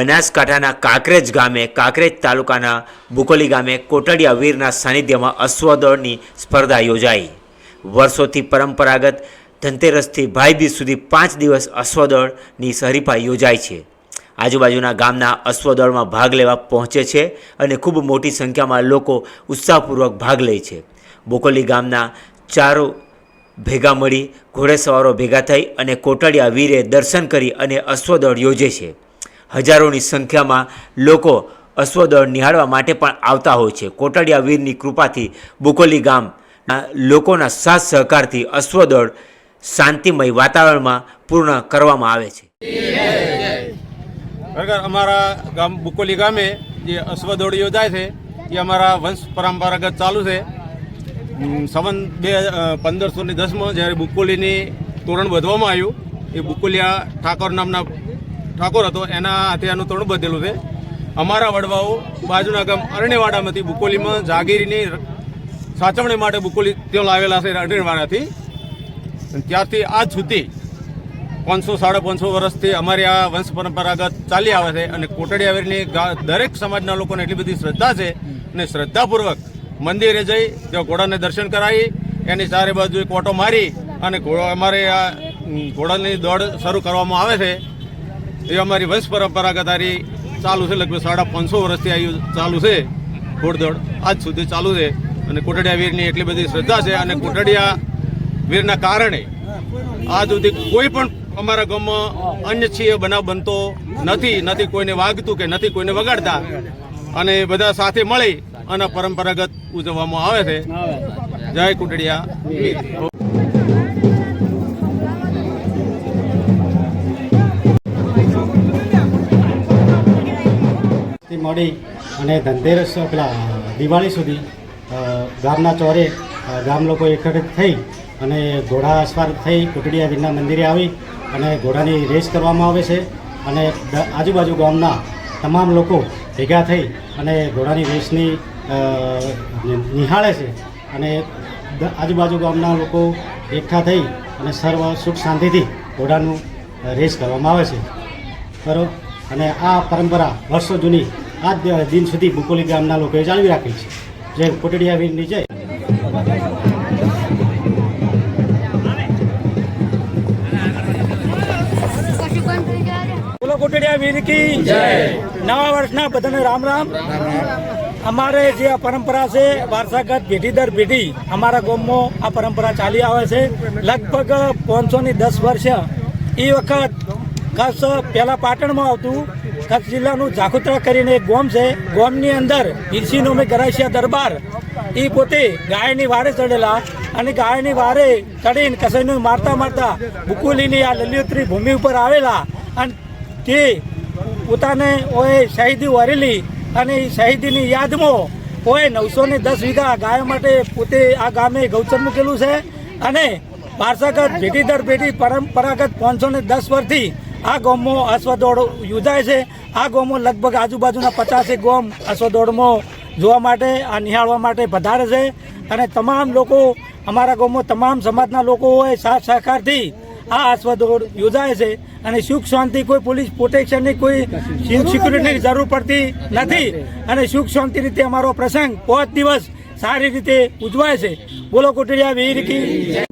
બનાસકાંઠાના કાંકરેજ ગામે, કાંકરેજ તાલુકાના બુકોલી ગામે કોટડિયા વીરના સાનિધ્યમાં અશ્વદળની સ્પર્ધા યોજાઈ. વર્ષોથી પરંપરાગત ધનતેરસથી ભાઈબીજ સુધી પાંચ દિવસ અશ્વદળની હરીફાઈ યોજાય છે. આજુબાજુના ગામના અશ્વદળમાં ભાગ લેવા પહોંચે છે અને ખૂબ મોટી સંખ્યામાં લોકો ઉત્સાહપૂર્વક ભાગ લે છે. બોકોલી ગામના ચારો ભેગા મળી ઘોડેસવારો ભેગા થઈ અને કોટડિયા વીરે દર્શન કરી અને અશ્વદળ યોજે છે. હજારોની સંખ્યામાં લોકો અશ્વદળ નિહાળવા માટે પણ આવતા હોય છે. કોટડિયા વીરની કૃપાથી બુકોલી ગામ લોકોના સાથ સહકારથી અશ્વદળ શાંતિમય વાતાવરણમાં પૂર્ણ કરવામાં આવે છે. ખરેખર અમારા ગામ બુકોલી ગામે જે અશ્વદોડ યોજાય છે, એ અમારા વંશ પરંપરાગત ચાલુ છે. સવન બે પંદરસો ને દસમાં જ્યારે બુકોલીની તોરણ વધવામાં આવ્યું, એ બુકોલિયા ઠાકોર નામના ઠાકોર હતો, એના હાથે આનું તણું બધેલું છે. અમારા વડવાઓ બાજુના ગામ અરણ્યવાડામાંથી બુકોલીમાં જાગીરીની સાચવણી માટે બુકોલી ત્યાં લાવેલા છે અરણ્યવાડાથી. ત્યારથી આજ સુધી પાંચસો, સાડા પાંચસો વર્ષથી અમારી આ વંશ પરંપરાગત ચાલી આવે છે અને કોટડી આવેરની દરેક સમાજના લોકોને એટલી બધી શ્રદ્ધા છે અને શ્રદ્ધાપૂર્વક મંદિરે જઈ ત્યાં ઘોડાને દર્શન કરાવી, એની ચારે બાજુ એક ઓટો મારી અને ઘોડો, અમારે આ ઘોડાની દોડ શરૂ કરવામાં આવે છે. એ અમારી વંશ પરંપરાગત આરી ચાલુ છે, લગભગ સાડા પાંચસો વર્ષથી આવી ચાલુ છે, ઘોડદોડ. આજ સુધી ચાલુ છે અને કોટડિયા વીરની એટલી બધી શ્રદ્ધા છે અને કોટડિયા વીરના કારણે આજ સુધી કોઈ પણ અમારા ગામમાં અન્ય છીએ બનાવ બનતો નથી નથી કોઈને વાગતું કે નથી કોઈને વગાડતા. અને બધા સાથે મળી અને પરંપરાગત ઉજવવામાં આવે છે. જય કુટડિયા મળી અને ધનતેરસ પેલા દિવાળી સુધી ગામના ચોરે ગામ લોકો એકત્રિત થઈ અને ઘોડા અસવાર થઈ કુટડિયા વીરના મંદિરે આવી અને ઘોડાની રેસ કરવામાં આવે છે અને આજુબાજુ ગામના તમામ લોકો ભેગા થઈ અને ઘોડાની રેસની નિહાળે છે અને આજુબાજુ ગામના લોકો એકઠા થઈ અને સર્વ સુખ શાંતિથી ઘોડાનું રેસ કરવામાં આવે છે. બરોબર અને આ પરંપરા વર્ષો જૂની આજ દિન સુધી બુકોલી ગામના લોકોએ જાળવી રાખી છે. જે કોટડિયા વીરની જય. કોટડિયા વીર કી નવા વર્ષના બધાને રામ રામ. અમારે જે આ પરંપરા છે, વારસાગત પેઢી દર પેઢી, અમારા ગામમાં આ પરંપરા ચાલી આવે છે. લગભગ પાંચસો ની દસ વર્ષ એ વખત ખાસ પહેલા પાટણમાં આવતું કચ્છ જિલ્લાનું જાખોત્રા કરીને એક ગોમ છે. ગોમની અંદર વીરસીનો મેં ગરાશિયા દરબાર. એ પોતે ગાયની વારે ચડેલા અને ગાયની વારે ચડીને કસાઈનું મારતા મારતા બુકુલીની આ લલિયોત્રી ભૂમિ ઉપર આવેલા અને તે પોતાને ઓએ શહીદી વરેલી અને એ શહીદીની યાદમાં ઓએ નવસો ને દસ વીઘા ગાય માટે પોતે આ ગામે ગૌચર મૂકેલું છે અને વારસાગત પેઢી દર પેઢી પરંપરાગત પાંચસો ને દસ વર્ષથી આ ગામમાં અશ્વદોડ યોજાય છે. આ ગામમાં લગભગ આજુબાજુના પચાસેક ગોમ અશ્વદોડમાં જોવા માટે આ નિહાળવા માટે પધારે છે. અને તમામ લોકો, અમારા ગામમાં તમામ સમાજના લોકો હોય, સાથ સહકારથી આ અશ્વદોડ યોજાય છે. અને સુખ શાંતિ કોઈ પોલીસ પ્રોટેક્શનની કોઈ સિક્યુરિટીની જરૂર પડતી નથી. અને સુખ શાંતિ રીતે અમારો પ્રસંગ પાંચ દિવસ સારી રીતે ઉજવાય છે. બોલો કોટડિયા, વીર કી.